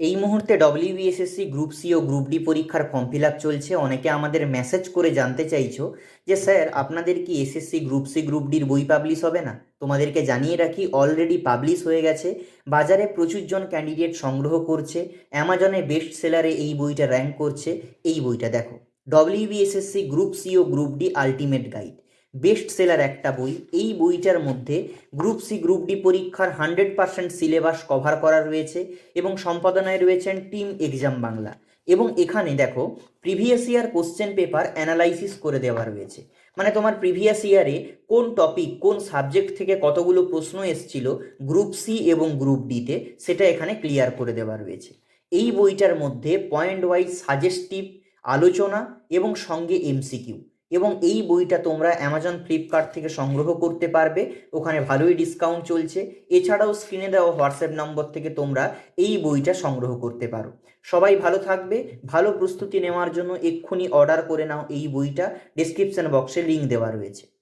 এই মুহূর্তে WBSSC group C ও গ্রুপ ডি পরীক্ষার ফর্ম ফিল আপ চলছে। অনেকে আমাদের মেসেজ করে জানতে চাইছো যে, স্যার, আপনাদের কি এসএসসি গ্রুপ সি গ্রুপ ডির বই পাবলিশ হবে না? তোমাদেরকে জানিয়ে রাখি অলরেডি পাবলিশ হয়ে গেছে। বাজারে প্রচুরজন ক্যান্ডিডেট সংগ্রহ করছে। অ্যামাজনে বেস্ট সেলারে এই বইটা র্যাঙ্ক করছে। এই বইটা দেখো। ডব্লিউবিএসএসসি গ্রুপ সি ও group D ultimate guide best seller একটা বই। এই বইটার মধ্যে গ্রুপ সি গ্রুপ ডি পরীক্ষার হান্ড্রেড পার্সেন্ট সিলেবাস কভার করা রয়েছে এবং সম্পাদনায় রয়েছেন টিম এক্সাম বাংলা এবং এখানে দেখো previous year question paper analysis করে দেওয়া রয়েছে। মানে তোমার প্রিভিয়াস ইয়ারে কোন টপিক কোন সাবজেক্ট থেকে কতগুলো প্রশ্ন এসছিল গ্রুপ সি এবং গ্রুপ ডিতে সেটা এখানে ক্লিয়ার করে দেওয়া রয়েছে। এই বইটার মধ্যে পয়েন্ট ওয়াইজ সাজেস্টিভ আলোচনা এবং সঙ্গে এমসিকিউ এবং এই বইটা তোমরা অ্যামাজন ফ্লিপকার্ট থেকে সংগ্রহ করতে পারবে। ওখানে ভালোই ডিসকাউন্ট চলছে। এছাড়াও স্ক্রিনে দেওয়া হোয়াটসঅ্যাপ নম্বর থেকে তোমরা এই বইটা সংগ্রহ করতে পারো। সবাই ভালো থাকবে। ভালো প্রস্তুতি নেওয়ার জন্য এক্ষুনি অর্ডার করে নাও এই বইটা। ডিসক্রিপশন বক্সে লিঙ্ক দেওয়া রয়েছে।